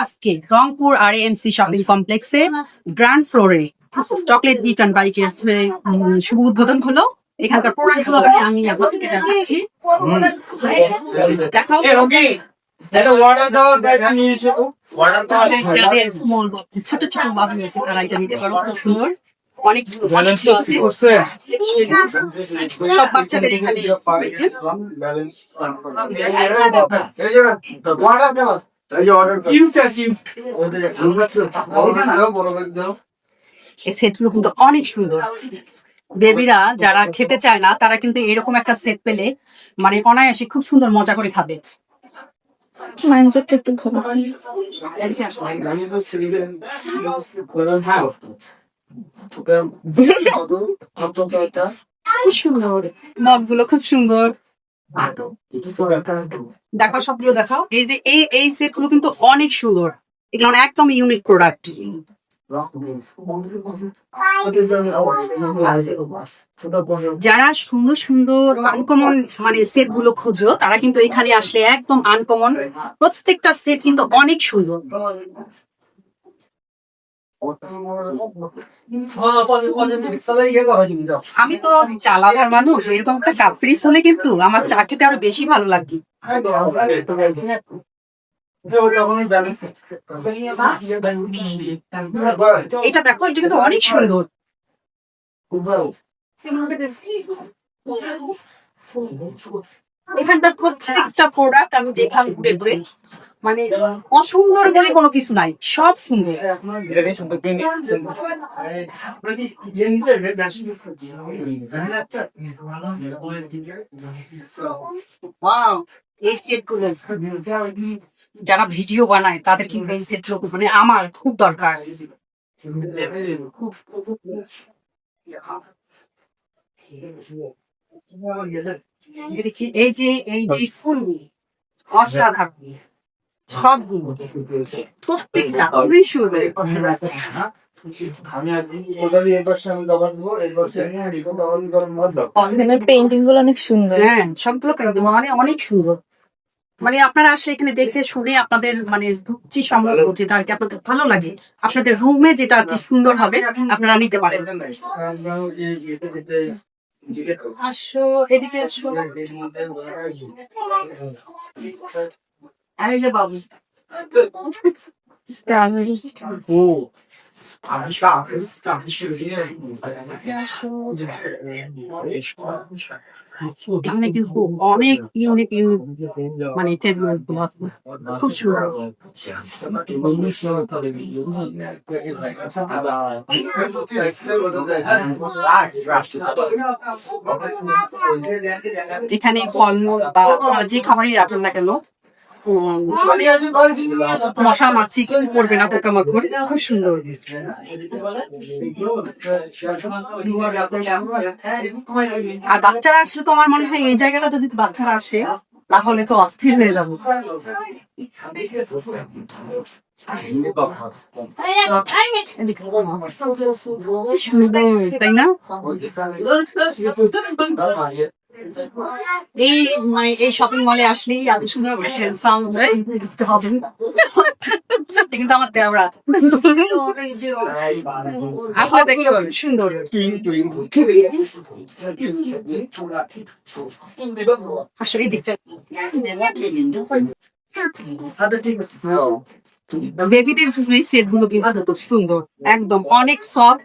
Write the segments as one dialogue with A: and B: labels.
A: আজকে রংপুর আর NC shopping কমপ্লেক্সে গ্র্যান্ড ফ্লোরে চকলেট গিফট অ্যান্ড বাইকের শুভ উদ্বোধন হলো এখানকার প্রোডাক্টগুলো আমি আপনাদেরকে দেখাচ্ছি দেখাও যাদের স্মল ছোট ছোট বাবু আছে তারা এটা নিতে পারো খুব সুন্দর অনেক সব বাচ্চাদের এখানে রয়েছে। এই সেটগুলো কিন্তু অনেক সুন্দর। বেবিরা যারা খেতে চায় না তারা কিন্তু এরকম একটা সেট পেলে মানে অনায়াসে খুব সুন্দর মজা করে খাবে। মগগুলো খুব সুন্দর। দেখাও সবগুলো দেখাও। এই যে এই এই সেটগুলো কিন্তু অনেক সুন্দর। এগুলো একদম ইউনিক প্রোডাক্ট যারা সুন্দর সুন্দর আনকমন মানে সেটগুলো খোঁজো তারা কিন্তু এখানে আসলে একদম আনকমন প্রত্যেকটা সেট কিন্তু অনেক সুন্দর। আমি তো চালাবার মানুষ, এরকম একটা কাপ্রিস হলে কিন্তু আমার চা খেতে আরও বেশি ভালো লাগে। এটা দেখো, এটা কিন্তু অনেক সুন্দর। এখানকার প্রত্যেকটা প্রোডাক্ট আমি দেখলাম ঘুরে ঘুরে। মানে অসুন্দর বলে কোনো কিছু নাই সব সুন্দর। এই সেটগুলো যারা ভিডিও বানায় তাদের কিন্তু এই সেট মানে আমার খুব দরকার। এই যে এই যে ফুল অসাধারণ। সবগুলো। প্রত্যেকটা। খুবই সুন্দর
B: পেন্টিংগুলো অনেক সুন্দর।
A: হ্যাঁ সবগুলো মানে অনেক সুন্দর। মানে আপনারা আসলে এখানে দেখে শুনে আপনাদের মানে রুচি সম্পর্ক যেটা আর কি আপনাদের ভালো লাগে আপনাদের রুমে যেটা আর কি সুন্দর হবে আপনারা নিতে পারেন। আসো এদিকে আসো এই যে বাবু এখানে অনেক ইউনিক ইউনিক মানে টেবিল খুব সুন্দর এখানে ফলমূল বা যে খাবারই রাখেন না কেন মশা মাছি কিছু পড়বে না পোকামাকড় খুব সুন্দর আর বাচ্চারা আসলে তো আমার মনে হয় এই জায়গাটাতে যদি বাচ্চারা আসে তাহলে তো অস্থির হয়ে যাব। তাই না? এই মানে এই শপিং মলে আসলেই এত সুন্দর হ্যান্ডসাম হবে কিন্তু আমার আসলে দেখলে সুন্দর। আসলে বেবিদের জন্য এই সেটগুলো কিন্তু সুন্দর। একদম অনেক সফট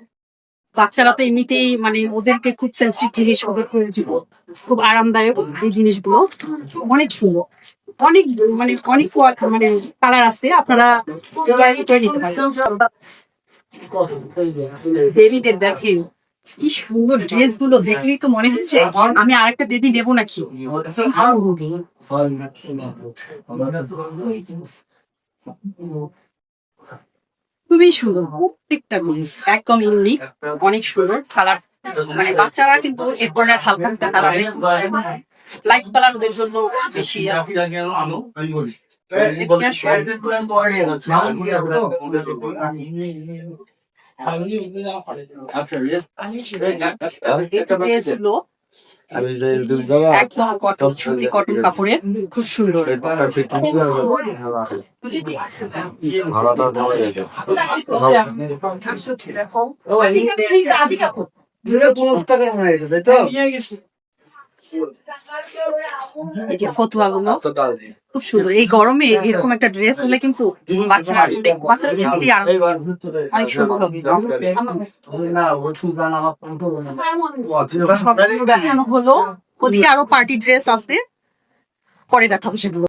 A: বাচ্চারা তো এমনিতেই মানে ওদেরকে খুব সেন্সিটিভ জিনিস ওদের প্রয়োজন খুব আরামদায়ক এই জিনিসগুলো অনেক সুন্দর অনেক মানে অনেক মানে কালার আছে আপনারা নিতে দেখেন কি সুন্দর ড্রেসগুলো দেখলেই তো মনে হচ্ছে আমি আরেকটা বেবি নেব নাকি খুবই সুন্দর প্রত্যেকটা জিনিস একদম ইউনিক অনেক সুন্দর কালার মানে বাচ্চারা কিন্তু এ ধরনের হালকা হালকা কালার লাইট কালার ওদের জন্য বেশি গুলো একদম কটন সুতি কটন কাপড়ের। খুব সুন্দর এই যে ফতুয়া গুলো খুব সুন্দর। এই গরমে এরকম একটা ড্রেস হলে কিন্তু বাচ্চারা বাচ্চারা দেখতে আর অনেক সুন্দর হবে। দেখানো হলো। ওদিকে আরও পার্টি ড্রেস আছে। পরে দেখাবো সেগুলো